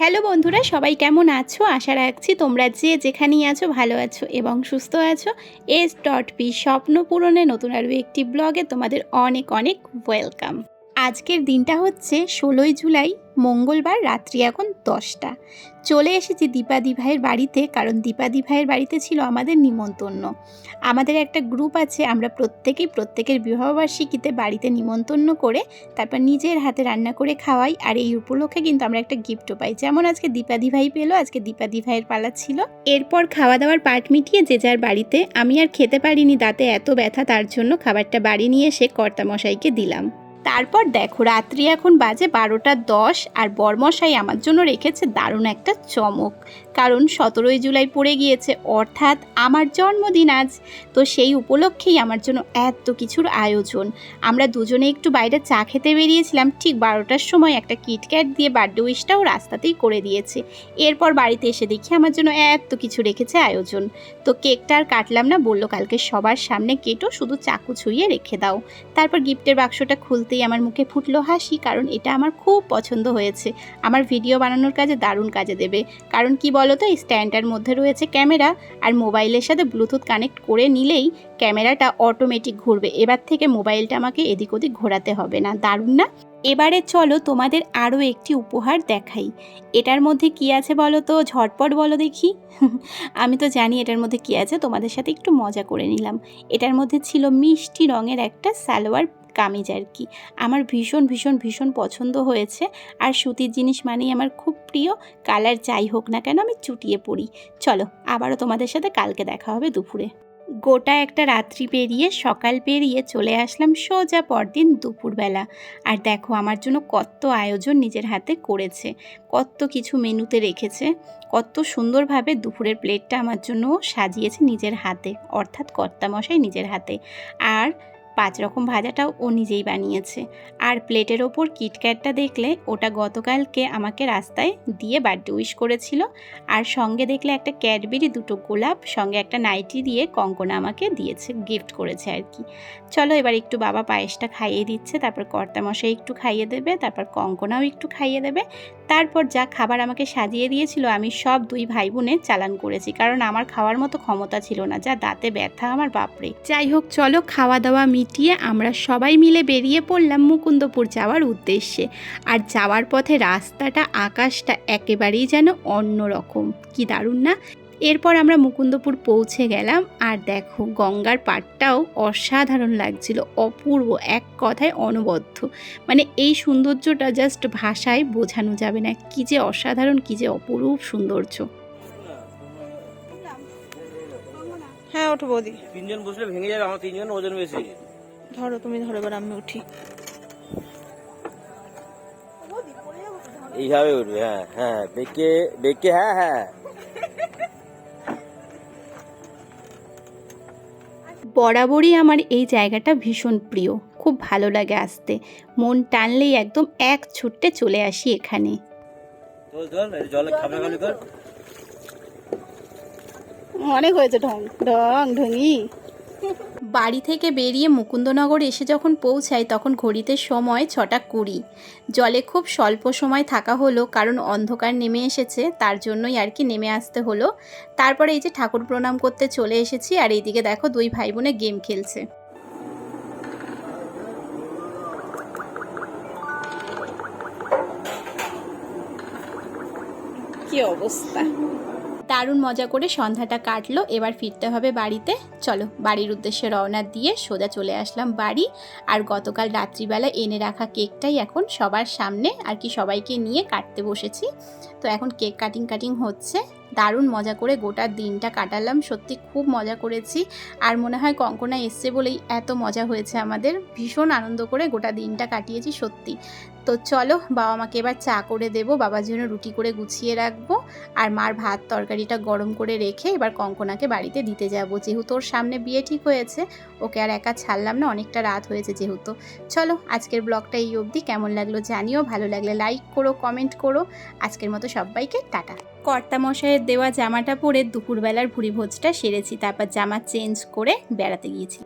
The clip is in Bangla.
হ্যালো বন্ধুরা, সবাই কেমন আছো? আশা রাখছি তোমরা যে যেখানেই আছো ভালো আছো এবং সুস্থ আছো। এস ডট পি স্বপ্ন পূরণে নতুন আরও একটি ব্লগে তোমাদের অনেক অনেক ওয়েলকাম আজকের দিনটা হচ্ছে ষোলোই জুলাই, মঙ্গলবার রাত্রি এখন দশটা। চলে এসেছি দীপাদি ভাইয়ের বাড়িতে, কারণ দীপাদি ভাইয়ের বাড়িতে ছিল আমাদের নিমন্তন্ন আমাদের একটা গ্রুপ আছে, আমরা প্রত্যেকেই প্রত্যেকের বিবাহবার্ষিকীতে বাড়িতে নিমন্তন্ন করে তারপর নিজের হাতে রান্না করে খাওয়াই, আর এই উপলক্ষে কিন্তু আমরা একটা গিফটও পাই। যেমন আজকে দীপাদি ভাই পেল, আজকে দীপাদি ভাইয়ের পালা ছিল। এরপর খাওয়া দাওয়ার পাট মিটিয়ে যে যার বাড়িতে আমি আর খেতে পারিনি, দাঁতে এত ব্যথা, তার জন্য খাবারটা বাড়ি নিয়ে এসে কর্তামশাইকে দিলাম। তারপর দেখো, রাত্রি এখন বাজে বারোটা দশ আর বরমশাই আমার জন্য রেখেছে দারুণ একটা চমক। কারণ সতেরোই জুলাই পড়ে গিয়েছে, অর্থাৎ আমার জন্মদিন আজ। তো সেই উপলক্ষেই আমার জন্য এত কিছুর আয়োজন। আমরা দুজনে একটু বাইরে চা খেতে বেরিয়েছিলাম, ঠিক বারোটার সময় একটা কিটক্যাট দিয়ে বার্থডে উইশটাও রাস্তাতেই করে দিয়েছে। এরপর বাড়িতে এসে দেখি আমার জন্য এত কিছু রেখেছে আয়োজন। তো কেকটা আর কাটলাম না, বলল কালকে সবার সামনে কেটো, শুধু চাকু ছুঁয়ে রেখে দাও। তারপর গিফটের বাক্সটা আমার মুখে ফুটলো হাসি, কারণ এটা আমার খুব পছন্দ হয়েছে। আমার ভিডিও বানানোর কাজে দারুণ কাজে দেবে। কারণ কি বলো তো এই স্ট্যান্ডটার মধ্যে রয়েছে ক্যামেরা আর মোবাইলের সাথে ব্লুটুথ কানেক্ট করে নিলেই ক্যামেরাটা অটোমেটিক ঘুরবে। এবার থেকে মোবাইলটা আমাকে এদিক ওদিক ঘোরাতে হবে না। দারুণ না? এবারে চলো তোমাদের আরও একটি উপহার দেখাই। এটার মধ্যে কি আছে বলো তো? ঝটপট বলো দেখি। আমি তো জানি এটার মধ্যে কি আছে, তোমাদের সাথে একটু মজা করে নিলাম। এটার মধ্যে ছিল মিষ্টি রঙের একটা সালোয়ার কামিজ আর কি। আমার ভীষণ ভীষণ ভীষণ পছন্দ হয়েছে। আর সুতির জিনিস মানেই আমার খুব প্রিয়। কালার যাই হোক না কেন আমি চুটিয়ে পড়ি চলো, আবারও তোমাদের সাথে কালকে দেখা হবে দুপুরে। গোটা একটা রাত্রি পেরিয়ে, সকাল পেরিয়ে চলে আসলাম সোজা পরদিন দুপুরবেলা। আর দেখো, আমার জন্য কত আয়োজন নিজের হাতে করেছে। কত কিছু মেনুতে রেখেছে। কত সুন্দরভাবে দুপুরের প্লেটটা আমার জন্য সাজিয়েছে নিজের হাতে। অর্থাৎ কর্তামশাই নিজের হাতে। আর পাঁচ রকম ভাজাটাও ও নিজেই বানিয়েছে। আর প্লেটের ওপর কিটক্যাটটা দেখলে ওটা গতকালকে আমাকে রাস্তায় দিয়ে বার্থডে উইশ করেছিল। আর সঙ্গে দেখলে একটা ক্যাডবেরি, দুটো গোলাপ, সঙ্গে একটা নাইটি দিয়ে কঙ্কনা আমাকে দিয়েছে, গিফট করেছে আর কি। চলো এবার একটু বাবা পায়েসটা খাইয়ে দিচ্ছে, তারপর কর্তামশাই একটু খাইয়ে দেবে, তারপর কঙ্কনাও একটু খাইয়ে দেবে। তারপর যা খাবার আমাকে সাজিয়ে দিয়েছিল, আমি সব দুই ভাই বোনে চালান করেছি। কারণ আমার খাওয়ার মতো ক্ষমতা ছিল না, যা দাঁতে ব্যথা আমার বাপরে। যাই হোক, চলো খাওয়া দাওয়া মিটিয়ে আমরা সবাই মিলে বেরিয়ে পড়লাম মুকুন্দপুর যাওয়ার উদ্দেশ্যে। আর যাওয়ার পথে রাস্তাটা আকাশটা একেবারেই যেন অন্যরকম। কি দারুণ না? এরপর আমরা মুকুন্দপুর পৌঁছে গেলাম। আর দেখো গঙ্গার পাড়টাও অসাধারণ লাগছিল অপূর্ব এক কথায় অনবদ্য। মানে এই সৌন্দর্যটা জাস্ট ভাষায় বোঝানো যাবে না। কি যে অসাধারণ কি যে অপরূপ সৌন্দর্য। হ্যাঁ ওঠো বৌদি। তিনজন বসলে ভেঙে যাবে আমার তিনজন ওজন বেশি। ধরো তুমি ধরো এবার আমি উঠি। এইভাবে উঠবে হ্যাঁ হ্যাঁ বেঁকে বেঁকে হ্যাঁ হ্যাঁ। বরাবরই আমার এই জায়গাটা ভীষণ প্রিয় খুব ভালো লাগে আসতে। মন টানলেই একদম এক ছুট্টে চলে আসি এখানে। অনেক হয়েছে ঢং ঢং ঢঙি। বাড়ি থেকে বেরিয়ে মুকুন্দনগর এসে যখন পৌঁছাই, তখন ঘড়িতে সময় ছটা কুড়ি। জলে খুব স্বল্প সময় থাকা হলো, কারণ অন্ধকার নেমে এসেছে, তার জন্যই আর কি নেমে আসতে হলো। তারপরে এই যে ঠাকুর প্রণাম করতে চলে এসেছি, আর এইদিকে দেখো দুই ভাই বোনে গেম খেলছে। কি অবস্থা? দারুণ মজা করে সন্ধ্যাটা কাটলো। এবার ফিরতে হবে বাড়িতে। চলো, বাড়ির উদ্দেশ্যে রওনা দিয়ে সোজা চলে আসলাম বাড়ি। আর গতকাল রাত্রিবেলা এনে রাখা কেকটাই এখন সবার সামনে আর কি সবাইকে নিয়ে কাটতে বসেছি। তো এখন কেক কাটিং কাটিং হচ্ছে। দারুণ মজা করে গোটা দিনটা কাটালাম। সত্যি খুব মজা করেছি। আর মনে হয় কঙ্কনা এসছে বলেই এত মজা হয়েছে আমাদের। ভীষণ আনন্দ করে গোটা দিনটা কাটিয়েছি সত্যি। তো চলো বাবা মাকে এবার চা করে দেবো, বাবার জন্য রুটি করে গুছিয়ে রাখব। আর মার ভাত তরকারিটা গরম করে রেখে এবার কঙ্কনাকে বাড়িতে দিতে যাব। যেহেতু ওর সামনে বিয়ে ঠিক হয়েছে, ওকে আর একা ছাড়লাম না, অনেকটা রাত হয়েছে যেহেতু। চলো আজকের ব্লগটা এই অবধি। কেমন লাগল জানিও, ভালো লাগলে লাইক করো, কমেন্ট করো। আজকের মতো সবাইকে টাটা। কর্তামশাইয়ের দেওয়া জামাটা পরে দুপুরবেলার ভুড়ি ভোজটা সেরেছি তারপর জামা চেঞ্জ করে বেড়াতে গিয়েছি।